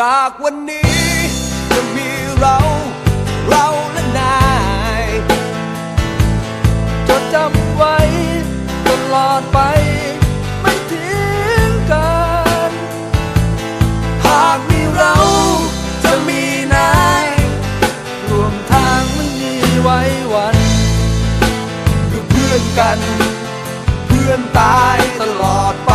จากวันนี้จะมีเรา เราและนายจดจำไว้ตลอดไปไม่ทิ้งกัน หากมีเราจะมีนายรวมทางไม่มีไว้วันคือเพื่อนกัน เพื่อนตายตลอดไป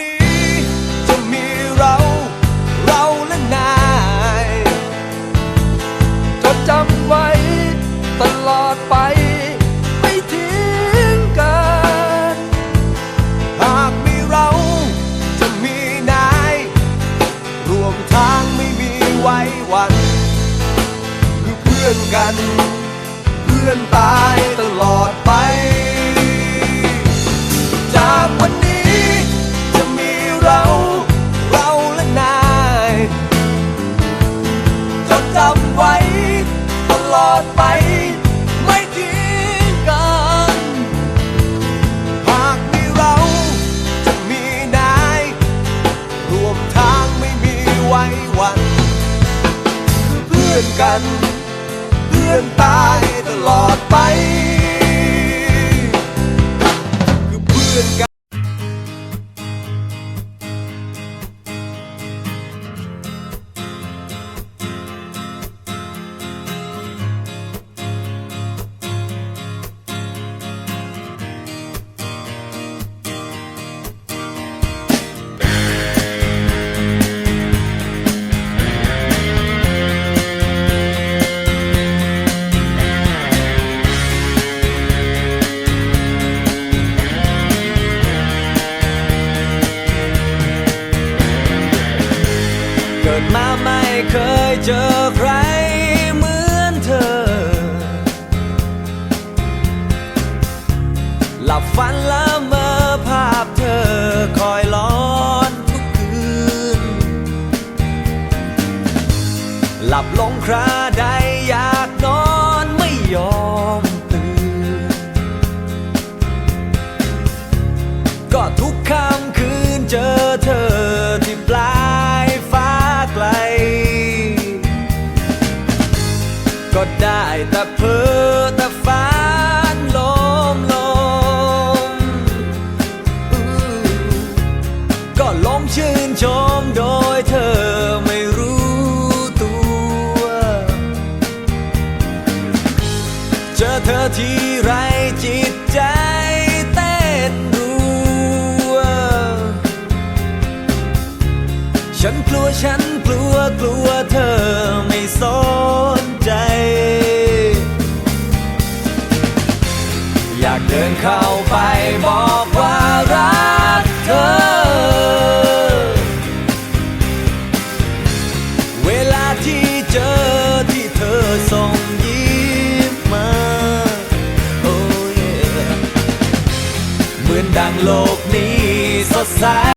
ี้ อเพื่อนกัน เพื่อนตายตลอดไป จากวันนี้จะมีเราเราและนายจดจำไว้ตลอดไปไม่ทิ้งกัน หากมีเราจะมีนายรวมทางไม่มีไว้วัน คือเพื่อนกัน หลับลงคราใดอยากนอนไม่ยอมตื่น ก็ทุกค่ำคืนเจอเธอที่ปลายฟ้าไกล ก็ได้แต่เพ้อแต่ฝัน ที่ไรจิตใจเต้นรัว ฉันกลัวฉันกลัวกลัวเธอไม่สนใจ อยากเดินเข้าไปบอก โลกนี้สดใส